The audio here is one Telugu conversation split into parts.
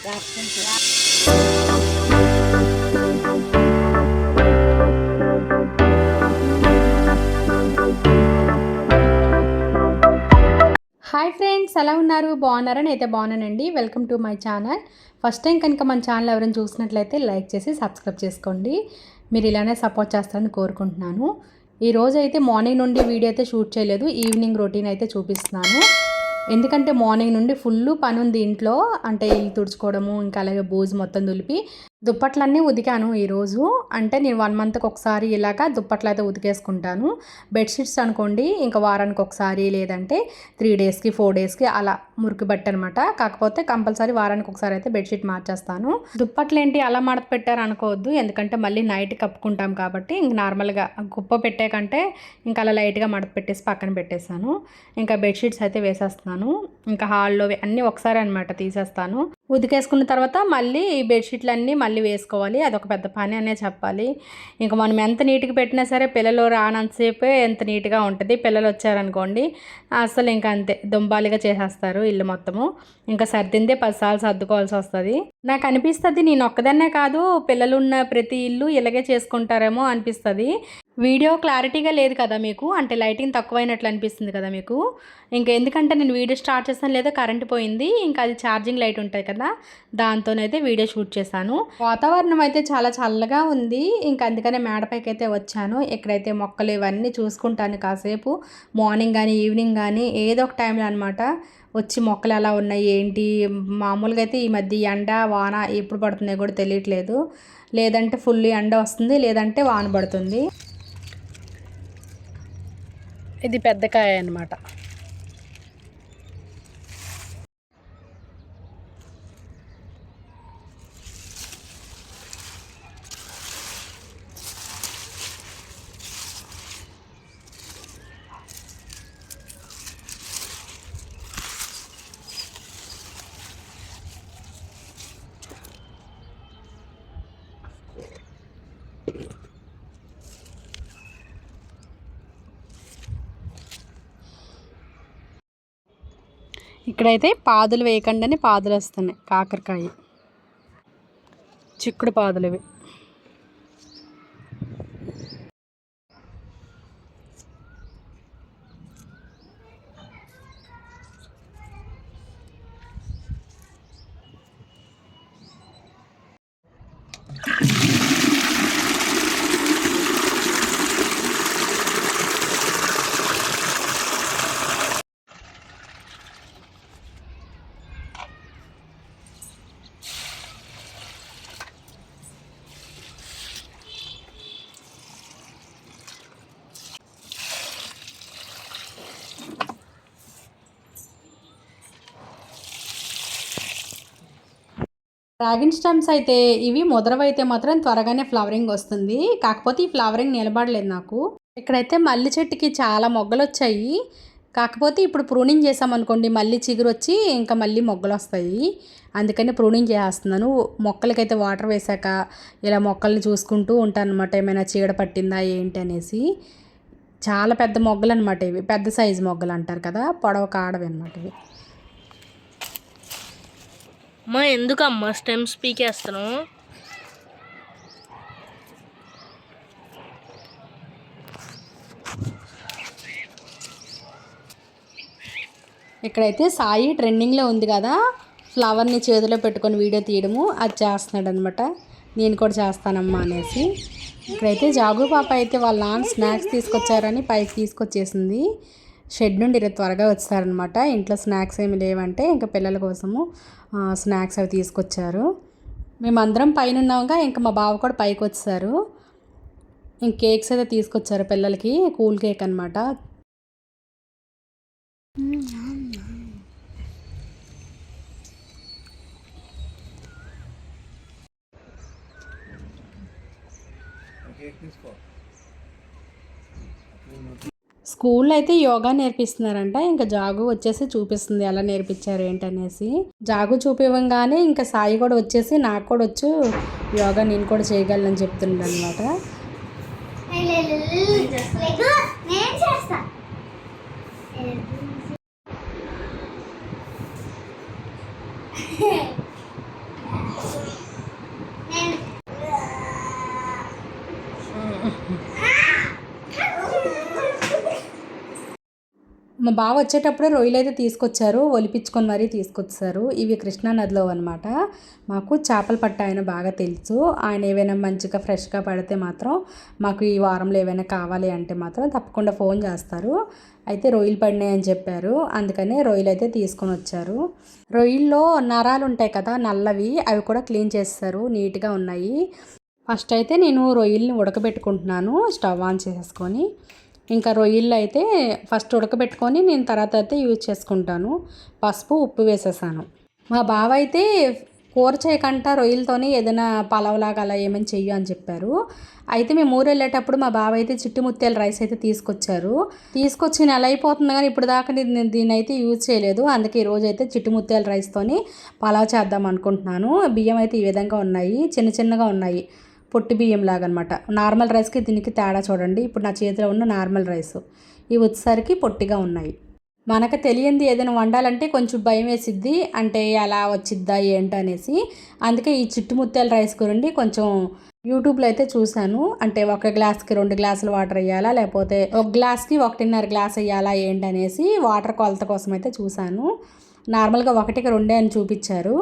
హాయ్ ఫ్రెండ్స్ ఎలా ఉన్నారు? బాగున్నారని అయితే బాగున్నానండి. Welcome to my channel. First time కనుక మన ఛానల్ ఎవరైనా చూసినట్లయితే లైక్ చేసి సబ్స్క్రైబ్ చేసుకోండి. మీరు ఇలానే సపోర్ట్ చేస్తారని కోరుకుంటున్నాను. ఈ రోజు అయితే మార్నింగ్ నుండి వీడియో అయితే షూట్ చేయలేదు. ఈవినింగ్ రొటీన్ అయితే చూపిస్తున్నాను. ఎందుకంటే మార్నింగ్ నుండి ఫుల్ పని ఉంది ఇంట్లో. అంటే ఇల్లు తుడుచుకోవడము ఇంకా అలాగే బూజు మొత్తం దులిపి దుప్పట్లన్నీ ఉతికాను ఈరోజు. అంటే నేను వన్ మంత్కి ఒకసారి ఇలాగా దుప్పట్లు అయితే ఉతికేసుకుంటాను. బెడ్షీట్స్ అనుకోండి ఇంకా వారానికి ఒకసారి లేదంటే త్రీ డేస్కి ఫోర్ డేస్కి అలా మురికి బట్ట అనమాట కాకపోతే కంపల్సరీ వారానికి ఒకసారి అయితే బెడ్షీట్ మార్చేస్తాను. దుప్పట్లు ఏంటి అలా మడత పెట్టారు అనుకోవద్దు. ఎందుకంటే మళ్ళీ నైట్ కప్పుకుంటాం కాబట్టి ఇంక నార్మల్గా కుప్ప పెట్టే కంటే ఇంకా అలా లైట్గా మడత పెట్టేసి పక్కన పెట్టేశాను. ఇంకా బెడ్షీట్స్ అయితే వేసేస్తున్నాను. ఇంకా హాల్లో అన్నీ ఒకసారి అనమాట తీసేస్తాను. ఉతికేసుకున్న తర్వాత మళ్ళీ ఈ బెడ్షీట్లు అన్నీ మళ్ళీ వేసుకోవాలి. అదొక పెద్ద పని అనే చెప్పాలి. ఇంకా మనం ఎంత నీట్గా పెట్టినా సరే పిల్లలు రానంతసేపే ఎంత నీట్గా ఉంటుంది. పిల్లలు వచ్చారనుకోండి అసలు ఇంకా అంతే. దుంబాలిగా చేసేస్తారు ఇల్లు మొత్తము. ఇంకా సర్దిందే పదిసార్లు సర్దుకోవాల్సి వస్తుంది. నాకు అనిపిస్తుంది నేను ఒక్కదన్నే కాదు పిల్లలు ఉన్న ప్రతి ఇల్లు ఇలాగే చేసుకుంటారేమో అనిపిస్తుంది. వీడియో క్లారిటీగా లేదు కదా మీకు? అంటే లైటింగ్ తక్కువైనట్లు అనిపిస్తుంది కదా మీకు? ఇంకా ఎందుకంటే నేను వీడియో స్టార్ట్ చేస్తాను లేదా కరెంట్ పోయింది ఇంకా అది ఛార్జింగ్ లైట్ ఉంటుంది కదా దాంతోనైతే వీడియో షూట్ చేశాను. వాతావరణం అయితే చాలా చల్లగా ఉంది ఇంకా అందుకనే మేడపైకి అయితే వచ్చాను. ఇక్కడైతే మొక్కలు ఇవన్నీ చూసుకుంటాను కాసేపు మార్నింగ్ కానీ ఈవినింగ్ కానీ ఏదో ఒక టైంలో అనమాట వచ్చి మొక్కలు ఎలా ఉన్నాయి ఏంటి మామూలుగా అయితే ఈ మధ్య ఎండ వాన ఎప్పుడు పడుతున్నాయో కూడా తెలియట్లేదు. లేదంటే ఫుల్ ఎండ వస్తుంది లేదంటే వాన పడుతుంది. ఇది పెద్ద కాయ అనమాట ఇక్కడైతే పాదులు వేయకుండానే పాదులు వస్తున్నాయి కాకరకాయ. చిక్కుడు పాదులు ఇవి. డ్రాగన్ స్టెమ్స్ అయితే ఇవి ముదరవైతే మాత్రం త్వరగానే ఫ్లవరింగ్ వస్తుంది. కాకపోతే ఈ ఫ్లవరింగ్ నిలబడలేదు నాకు. ఇక్కడైతే మల్లి చెట్టుకి చాలా మొగ్గలు వచ్చాయి కాకపోతే ఇప్పుడు ప్రూనింగ్ చేసామనుకోండి మళ్ళీ చిగురు వచ్చి ఇంకా మళ్ళీ మొగ్గలు వస్తాయి అందుకని ప్రూనింగ్ చేస్తున్నాను. మొక్కలకైతే వాటర్ వేసాక ఇలా మొక్కల్ని చూసుకుంటూ ఉంటాను అనమాట ఏమైనా చీడ పట్టిందా ఏంటి అనేసి. చాలా పెద్ద మొగ్గలు అనమాట ఇవి. పెద్ద సైజు మొగ్గలు అంటారు కదా పొడవ కాడవి అనమాట ఇవి. అమ్మా ఎందుకమ్మా స్టెమ్స్ పీకేస్తాను ఇక్కడైతే సాయి ట్రెండింగ్లో ఉంది కదా ఫ్లవర్ని చేతిలో పెట్టుకొని వీడియో తీయడము అది చేస్తున్నాడు అనమాట నేను కూడా చేస్తానమ్మా అనేసి. ఇక్కడైతే జాగు పాప అయితే వాళ్ళ నాన్న స్నాక్స్ తీసుకొచ్చారని పైకి తీసుకొచ్చేసింది. షెడ్ నుండి త్వరగా వచ్చారనమాట. ఇంట్లో స్నాక్స్ ఏమి లేవంటే ఇంకా పిల్లల కోసము స్నాక్స్ అవి తీసుకొచ్చారు. మేమందరం పైన ఉన్నాంగా ఇంకా మా బావ కూడా పైకి వచ్చారు ఇంక కేక్స్ అయితే తీసుకొచ్చారు పిల్లలకి కూల్ కేక్ అనమాట స్కూల్లో అయితే యోగా నేర్పిస్తున్నారంట. ఇంకా జాగు వచ్చేసి చూపిస్తుంది ఎలా నేర్పించారు ఏంటనేసి. జాగు చూపివ్వగానే ఇంకా సాయి కూడా వచ్చేసి నాకు కూడా వచ్చు యోగా నేను కూడా చేయగలనని చెప్తున్నాడు అనమాట మా బావ వచ్చేటప్పుడే రొయ్యలు అయితే తీసుకొచ్చారు ఒలిపించుకొని మరీ తీసుకొచ్చారు. ఇవి కృష్ణా నదిలో అనమాట మాకు చేపలు పట్ట ఆయన బాగా తెలుసు. ఆయన ఏవైనా మంచిగా ఫ్రెష్గా పడితే మాత్రం మాకు ఈ వారంలో ఏవైనా కావాలి అంటే మాత్రం తప్పకుండా ఫోన్ చేస్తారు. అయితే రొయ్యలు పడినాయి అని చెప్పారు. అందుకనే రొయ్యలు అయితే తీసుకొని వచ్చారు. రొయ్యల్లో నరాలు ఉంటాయి కదా నల్లవి అవి కూడా క్లీన్ చేస్తారు. నీట్గా ఉన్నాయి. ఫస్ట్ అయితే నేను రొయ్యల్ని ఉడకబెట్టుకుంటున్నాను స్టవ్ ఆన్ చేసుకొని ఇంకా రొయ్యలు అయితే ఫస్ట్ ఉడకబెట్టుకొని నేను తర్వాత అయితే యూజ్ చేసుకుంటాను. పసుపు ఉప్పు వేసేసాను. మా బావ అయితే కూర చేయకంట రొయ్యలతోని ఏదైనా పలవలాగా అలా ఏమైనా చెయ్యు అని చెప్పారు. అయితే మేము ఊరు వెళ్ళేటప్పుడు మా బావ అయితే చిట్టుముత్యాల రైస్ అయితే తీసుకొచ్చారు. తీసుకొచ్చి నెల అయిపోతుంది కానీ ఇప్పుడు దాకా నేను దీన్ని అయితే యూజ్ చేయలేదు. అందుకే ఈరోజు అయితే చిట్టుముత్యాల రైస్తోని పలావ్ చేద్దాం అనుకుంటున్నాను. బియ్యం అయితే ఈ విధంగా ఉన్నాయి చిన్న చిన్నగా ఉన్నాయి. పొట్టి బియ్యం లాగా నార్మల్ రైస్కి దీనికి తేడా చూడండి. ఇప్పుడు నా చేతిలో ఉన్న నార్మల్ రైస్. ఇవి వచ్చేసరికి పొట్టిగా ఉన్నాయి. మనకు తెలియంది ఏదైనా వండాలంటే కొంచెం భయం వేసిద్ది. అంటే ఎలా వచ్చిద్దా ఏంటి అనేసి. అందుకే ఈ చిట్టుముత్యాల రైస్ గురండి కొంచెం యూట్యూబ్లో అయితే చూశాను. అంటే ఒక గ్లాస్కి రెండు గ్లాసులు వాటర్ వేయాలా లేకపోతే ఒక గ్లాస్కి ఒకటిన్నర గ్లాస్ వేయాలా ఏంటనేసి వాటర్ కొలత కోసం అయితే చూశాను. నార్మల్గా ఒకటికి రెండే అని చూపించారు.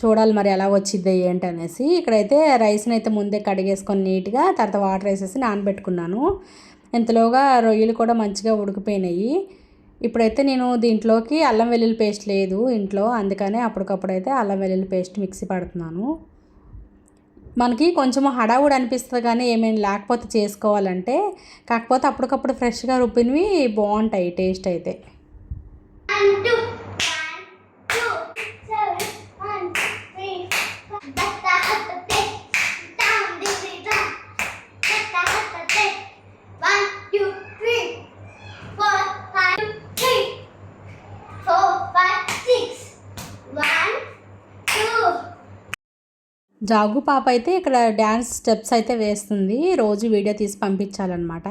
చూడాలి మరి ఎలా వచ్చిద్ది అనేసి ఇక్కడైతే రైస్ని అయితే ముందే కడిగేసుకొని నీట్గా తర్వాత వాటర్ వేసేసి నానబెట్టుకున్నాను. ఇంతలోగా రొయ్యలు కూడా మంచిగా ఉడికిపోయినాయి. ఇప్పుడైతే నేను దీంట్లోకి అల్లం వెల్లుల్లి పేస్ట్ లేదు ఇంట్లో అందుకనే అప్పటికప్పుడైతే అల్లం వెల్లుల్లి పేస్ట్ మిక్సీ పడుతున్నాను. మనకి కొంచెం హడావుడి అనిపిస్తుంది కానీ ఏమైనా లేకపోతే చేసుకోవాలంటే కాకపోతే అప్పటికప్పుడు ఫ్రెష్గా రుబ్బినవి బాగుంటాయి టేస్ట్ అయితే. జాగు పాప అయితే ఇక్కడ డ్యాన్స్ స్టెప్స్ అయితే వేస్తుంది. రోజు వీడియో తీసి పంపించాలన్నమాట.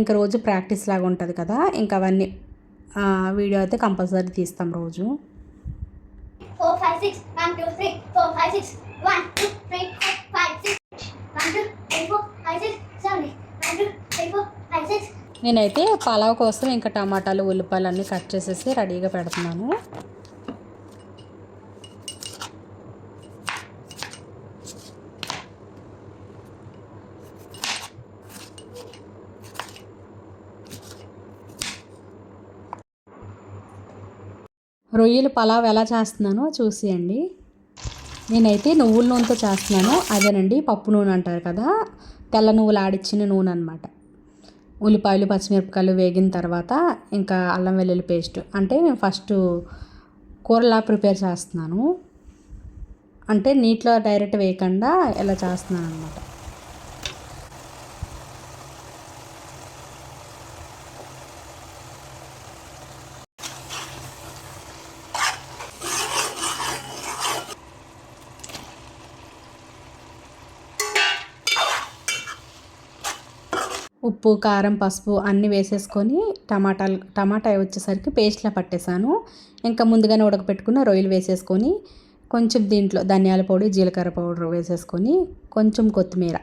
ఇంకా రోజు ప్రాక్టీస్ లాగా ఉంటుంది కదా. ఇంకా అవన్నీ వీడియో అయితే కంపల్సరీ తీస్తాం రోజు. నేనైతే పలావ్ కోసం ఇంకా టమాటాలు ఉల్లిపాయలు అన్నీ కట్ చేసేసి రెడీగా పెడుతున్నాను. రొయ్యలు పలావ్ ఎలా చేస్తున్నానో చూసేయండి. నేనైతే నువ్వుల నూనెతో చేస్తున్నాను. అదేనండి పప్పు నూనె అంటారు కదా తెల్ల నువ్వులు ఆడిచ్చిన నూనె అనమాట ఉల్లిపాయలు పచ్చిమిరపకాయలు వేగిన తర్వాత ఇంకా అల్లం వెల్లుల్లి పేస్ట్. అంటే నేను ఫస్ట్ కూరలా ప్రిపేర్ చేస్తున్నాను. అంటే నీటిలో డైరెక్ట్ వేయకుండా ఇలా చేస్తున్నాను అనమాట ఉప్పు కారం పసుపు అన్నీ వేసేసుకొని టమాటాలు టమాటా వచ్చేసరికి పేస్ట్లా పట్టేశాను ఇంకా ముందుగానే ఉడకపెట్టుకున్న రొయ్యలు వేసేసుకొని కొంచెం దీంట్లో ధనియాల పొడి జీలకర్ర పౌడర్ వేసేసుకొని కొంచెం కొత్తిమీర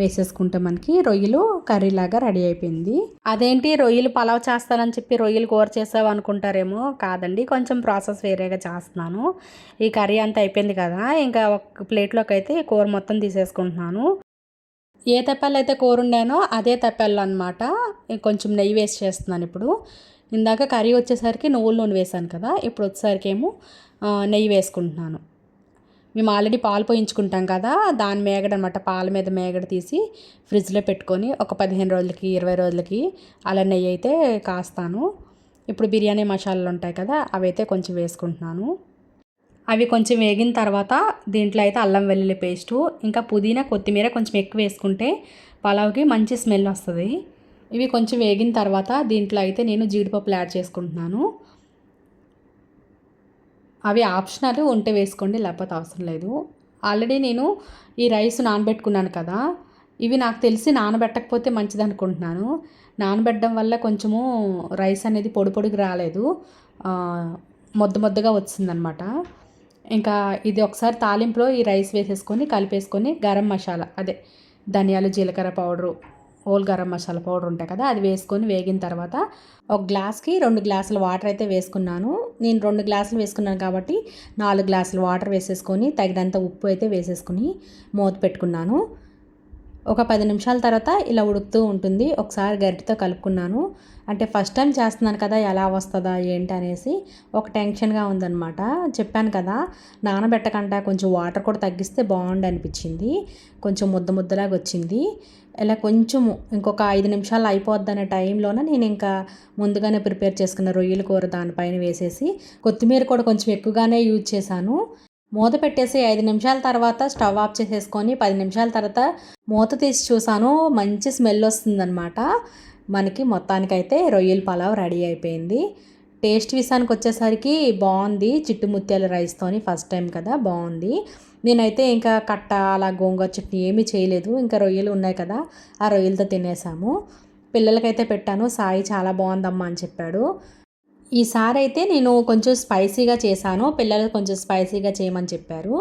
వేసేసుకుంటే మనకి రొయ్యలు కర్రీలాగా రెడీ అయిపోయింది. అదేంటి రొయ్యలు పలావ్ చేస్తానని చెప్పి రొయ్యలు కూర చేసావు అనుకుంటారేమో కాదండి కొంచెం ప్రాసెస్ వేరేగా చేస్తున్నాను. ఈ కర్రీ అంతా అయిపోయింది కదా ఇంకా ఒక ప్లేట్లోకి అయితే కూర మొత్తం తీసేసుకుంటున్నాను. ఏ తెప్పాలు అయితే కోరుండానో అదే తెప్పలు అనమాట కొంచెం నెయ్యి వేసి చేస్తున్నాను ఇప్పుడు. ఇందాక కర్రీ వచ్చేసరికి నువ్వుల నూనె వేసాను కదా ఇప్పుడు వచ్చేసరికి ఏమో నెయ్యి వేసుకుంటున్నాను. మేము ఆల్రెడీ పాలు పోయించుకుంటాం కదా దాని మేగడ అనమాట పాల మీద మేగడ తీసి ఫ్రిడ్జ్లో పెట్టుకొని ఒక పదిహేను రోజులకి ఇరవై రోజులకి అలా నెయ్యి అయితే కాస్తాను. ఇప్పుడు బిర్యానీ మసాలాలు ఉంటాయి కదా అవైతే కొంచెం వేసుకుంటున్నాను. అవి కొంచెం వేగిన తర్వాత దీంట్లో అయితే అల్లం వెల్లుల్లి పేస్టు ఇంకా పుదీనా కొత్తిమీర కొంచెం ఎక్కువ వేసుకుంటే పలావ్కి మంచి స్మెల్ వస్తుంది. ఇవి కొంచెం వేగిన తర్వాత దీంట్లో అయితే నేను జీడిపప్పులు యాడ్ చేసుకుంటున్నాను. అవి ఆప్షనల్ ఉంటే వేసుకోండి లేకపోతే అవసరం లేదు. ఆల్రెడీ నేను ఈ రైస్ నానబెట్టుకున్నాను కదా ఇవి నాకు తెలిసి నానబెట్టకపోతే మంచిది అనుకుంటున్నాను. నానబెట్టడం వల్ల కొంచెము రైస్ అనేది పొడి పొడికి రాలేదు. మొద్దు మొద్దుగా వచ్చిందనమాట. ఇంకా ఇది ఒకసారి తాలింపులో ఈ రైస్ వేసేసుకొని కలిపేసుకొని గరం మసాలా అదే ధనియాలు జీలకర్ర powder whole garam masala powder ఉంటాయి కదా అది వేసుకొని వేగిన తర్వాత ఒక గ్లాస్కి రెండు గ్లాసుల వాటర్ అయితే వేసుకున్నాను. నేను రెండు గ్లాసులు వేసుకున్నాను కాబట్టి నాలుగు గ్లాసులు వాటర్ వేసేసుకొని తగినంత ఉప్పు అయితే వేసేసుకుని మూత పెట్టుకున్నాను. ఒక పది నిమిషాల తర్వాత ఇలా ఉడుకుతూ ఉంటుంది. ఒకసారి గరిటెతో కలుపుకున్నాను. అంటే ఫస్ట్ టైం చేస్తున్నాను కదా ఎలా వస్తుందా ఏంటి అనేసి ఒక టెన్షన్గా ఉందన్నమాట. చెప్పాను కదా నానబెట్టకుండా కొంచెం వాటర్ కూడా తగ్గిస్తే బాగుండు అనిపించింది. కొంచెం ముద్ద ముద్దలాగా వచ్చింది. ఇలా కొంచెం ఇంకొక ఐదు నిమిషాలు అయిపోద్ది అనే టైంలోనే నేను ఇంకా ముందుగానే ప్రిపేర్ చేసుకున్న రొయ్యల కూర దానిపైన వేసేసి కొత్తిమీర కూడా కొంచెం ఎక్కువగానే యూజ్ చేశాను. మూత పెట్టేసి ఐదు నిమిషాల తర్వాత స్టవ్ ఆఫ్ చేసేసుకొని పది నిమిషాల తర్వాత మూత తీసి చూసాను మంచి స్మెల్ వస్తుందన్నమాట. మనకి మొత్తానికైతే రొయ్యల పలావ్ రెడీ అయిపోయింది. టేస్ట్ విషయానికి వచ్చేసరికి బాగుంది. చిట్టుముత్యాల రైస్తోని ఫస్ట్ టైం కదా బాగుంది. నేనైతే ఇంకా కట్ట అలా గోంగూర చట్నీ ఏమీ చేయలేదు. ఇంకా రొయ్యలు ఉన్నాయి కదా ఆ రొయ్యలతో తినేసాము. పిల్లలకైతే పెట్టాను. సాయి చాలా బాగుందమ్మా అని చెప్పాడు. ఈసారి అయితే నేను కొంచెం స్పైసీగా చేశాను. పిల్లలు కొంచెం స్పైసీగా చేయమని చెప్పారు.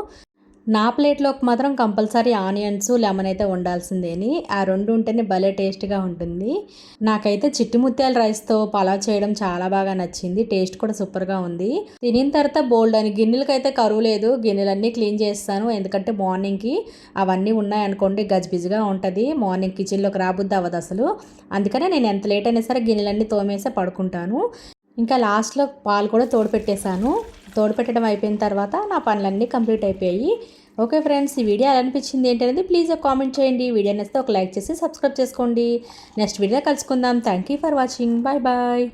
నా ప్లేట్లోకి మాత్రం కంపల్సరీ ఆనియన్స్ లెమన్ అయితే ఉండాల్సిందేని ఆ రెండు ఉంటేనే భలే టేస్ట్గా ఉంటుంది. నాకైతే చిట్టుముత్యాల రైస్తో పలావ్ చేయడం చాలా బాగా నచ్చింది. టేస్ట్ కూడా సూపర్గా ఉంది. తినిన తర్వాత బోల్డ్ అని గిన్నెలకైతే కరువు లేదు. గిన్నెలన్నీ క్లీన్ చేస్తాను. ఎందుకంటే మార్నింగ్కి అవన్నీ ఉన్నాయనుకోండి గజిబిజిగా ఉంటుంది. మార్నింగ్ కిచెన్లోకి రాబుద్ది అవ్వదు అసలు. అందుకనే నేను ఎంత లేట్ అయినా సరే గిన్నెలన్నీ తోమేసే పడుకుంటాను. ఇంకా లాస్ట్లో పాలు కూడా తోడుపెట్టేశాను. తోడుపెట్టడం అయిపోయిన తర్వాత నా పనులన్నీ కంప్లీట్ అయిపోయాయి. ఓకే ఫ్రెండ్స్ ఈ వీడియో ఎలా అనిపించింది ఏంటనేది ప్లీజ్ ఒక కామెంట్ చేయండి. వీడియో నచ్చితే ఒక లైక్ చేసి సబ్స్క్రైబ్ చేసుకోండి. నెక్స్ట్ వీడియో కలుసుకుందాం. Thank you for watching bye bye